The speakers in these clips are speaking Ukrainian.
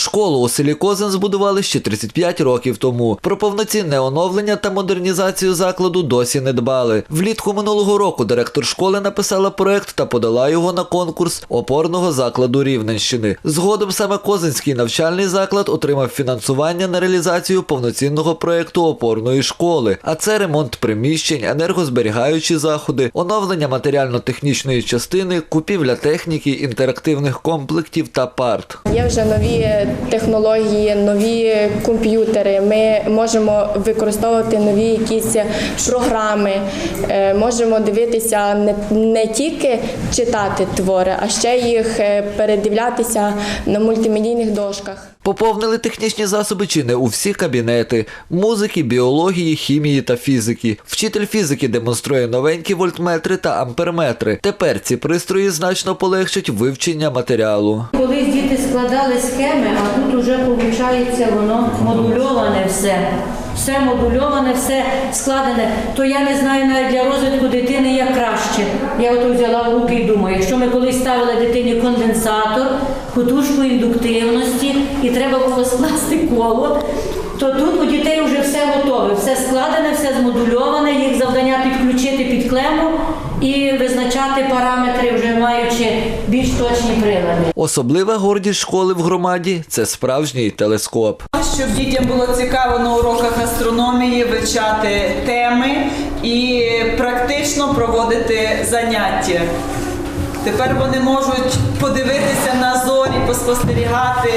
Школу у селі Козин збудували ще 35 років тому. Про повноцінне оновлення та модернізацію закладу досі не дбали. Влітку минулого року директор школи написала проект та подала його на конкурс опорного закладу Рівненщини. Згодом саме Козинський навчальний заклад отримав фінансування на реалізацію повноцінного проекту опорної школи. А це ремонт приміщень, енергозберігаючі заходи, оновлення матеріально-технічної частини, купівля техніки, інтерактивних комплектів та парт. Є вже нові технології, нові комп'ютери. Ми можемо використовувати нові якісь програми, е, можемо дивитися не, тільки читати твори, а ще їх е, передивлятися на мультимедійних дошках. Поповнили технічні засоби чи не у всі кабінети музики, біології, хімії та фізики. Вчитель фізики демонструє новенькі вольтметри та амперметри. Тепер ці пристрої значно полегшать вивчення матеріалу. Колись діти складали схеми, а тут вже виходить воно модульоване все. Все модульоване, все складене. То я не знаю навіть для розвитку дитини як краще. Я ото взяла в руки і думаю, якщо ми колись ставили дитині конденсатор, кутушку індуктивності і треба було скласти коло, то тут у дітей вже все готове, все складене, все змодульоване, їх завдання підключити під клему і визначати параметри, вже маючи більш точні прилади. Особлива гордість школи в громаді це справжній телескоп. Щоб дітям було цікаво на уроках астрономії вивчати теми і практично проводити заняття. Тепер вони можуть подивитися на зорі, поспостерігати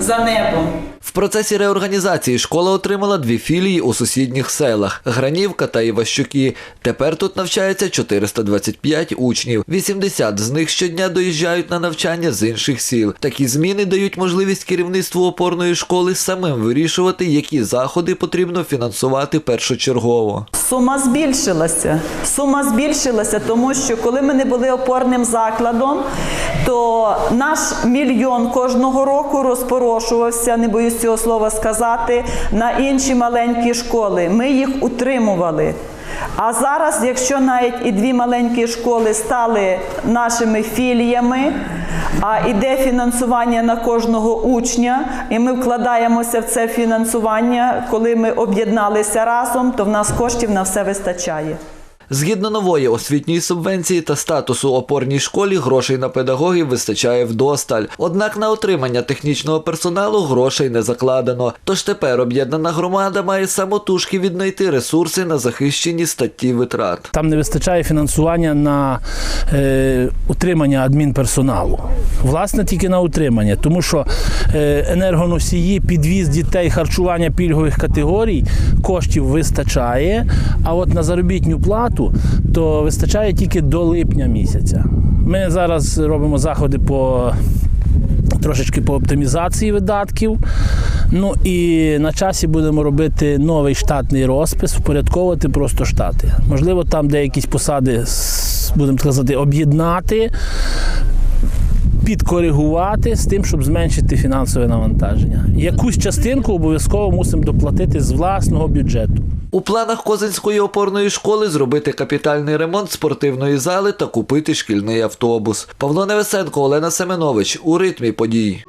за небом. Процесі реорганізації школа отримала дві філії у сусідніх селах Гранівка та Іващуки. Тепер тут навчається 425 учнів. 80 з них щодня доїжджають на навчання з інших сіл. Такі зміни дають можливість керівництву опорної школи самим вирішувати, які заходи потрібно фінансувати першочергово. Сума збільшилася. Сума збільшилася, тому що коли ми не були опорним закладом, то наш мільйон кожного року розпорошувався, не боюсь цього слова сказати, на інші маленькі школи. Ми їх утримували. А зараз, якщо навіть і дві маленькі школи стали нашими філіями, а іде фінансування на кожного учня, і ми вкладаємося в це фінансування, коли ми об'єдналися разом, то в нас коштів на все вистачає. Згідно нової освітньої субвенції та статусу опорній школі, грошей на педагогів вистачає вдосталь. Однак на отримання технічного персоналу грошей не закладено. Тож тепер об'єднана громада має самотужки віднайти ресурси на захищені статті витрат. Там не вистачає фінансування на е, утримання адмінперсоналу. Власне, тільки на утримання, тому що е, енергоносії, підвіз дітей, харчування пільгових категорій коштів вистачає. А от на заробітню плату то вистачає тільки до липня місяця. Ми зараз робимо заходи по трошечки по оптимізації видатків. Ну і на часі будемо робити новий штатний розпис, впорядковувати просто штати. Можливо, там деякі посади, будемо сказати, об'єднати, підкоригувати з тим, щоб зменшити фінансове навантаження. Якусь частинку обов'язково мусимо доплатити з власного бюджету. У планах Козинської опорної школи зробити капітальний ремонт спортивної зали та купити шкільний автобус. Павло Невесенко, Олена Семенович у ритмі подій.